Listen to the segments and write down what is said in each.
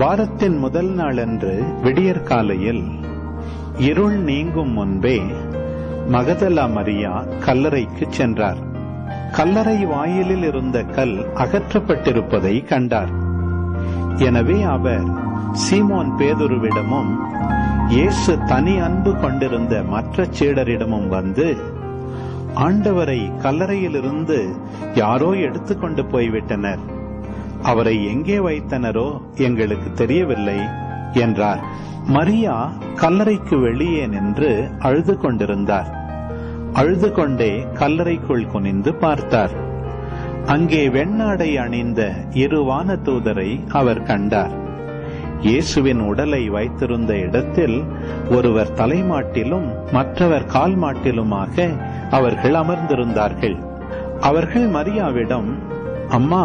வாரத்தின் முதல் நாளன்று விடியற்காலையில் இருள் நீங்கும் முன்பே மகதலா மரியா கல்லறைக்கு சென்றார். கல்லறை வாயிலில் இருந்த கல் அகற்றப்பட்டிருப்பதை கண்டார். எனவே அவர் சீமோன் பேதுருவிடமும் இயேசு தனி அன்பு கொண்டிருந்த மற்ற சீடரிடமும் வந்து ஆண்டவரை கல்லறையிலிருந்து யாரோ எடுத்துக்கொண்டு போய்விட்டனர். அவரை எங்கே வைத்தனரோ எங்களுக்கு தெரியவில்லை என்றார். மரியா கல்லறைக்கு வெளியே நின்று அழுது கொண்டிருந்தார். அழுது கொண்டே கல்லறைக்குள் குனிந்து பார்த்தார். அங்கே வெண்ணாடை அணிந்த இரு வானதூதரை அவர் கண்டார். இயேசுவின் உடலை வைத்திருந்த இடத்தில் ஒருவர் தலைமாட்டிலும் மற்றவர் கால் மாட்டிலுமாக அவர்கள் அமர்ந்திருந்தார்கள். அவர்கள் மரியாவிடம் அம்மா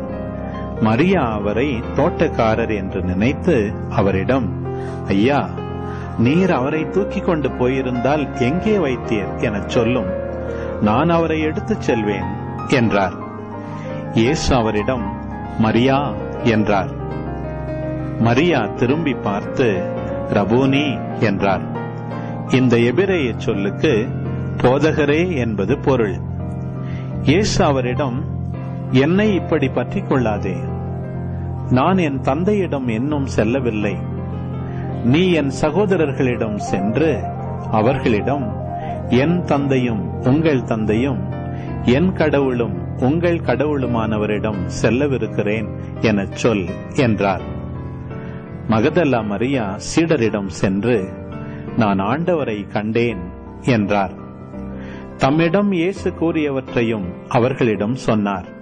மரியா அவரை தோட்டக்காரர் என்று நினைத்து அவரிடம் ஐயா நீர் அவரை தூக்கிக் கொண்டு போயிருந்தால் எங்கே வைத்தீர் எனச் சொல்லும். நான் அவரை எடுத்துச் செல்வேன் என்றார். இயேசு அவரிடம் மரியா என்றார். மரியா திரும்பி பார்த்து ரபூனி என்றார். இந்த எபிரேய சொல்லுக்கு போதகரே என்பது பொருள். இயேசு அவரிடம் என்னை இப்படி பற்றிக் கொள்ளாதே. நான் என் தந்தையிடம் இன்னும் செல்லவில்லை. நீ என் சகோதரர்களிடம் சென்று அவர்களிடம் என் தந்தையும் உங்கள் தந்தையும் என் கடவுளும் உங்கள் கடவுளுமானவரிடம் செல்லவிருக்கிறேன் எனச் சொல் என்றார். மகதல்லா மரியா சீடரிடம் சென்று நான் ஆண்டவரை கண்டேன் என்றார். தம்மிடம் இயேசு கூறியவற்றையும் அவர்களிடம் சொன்னார்.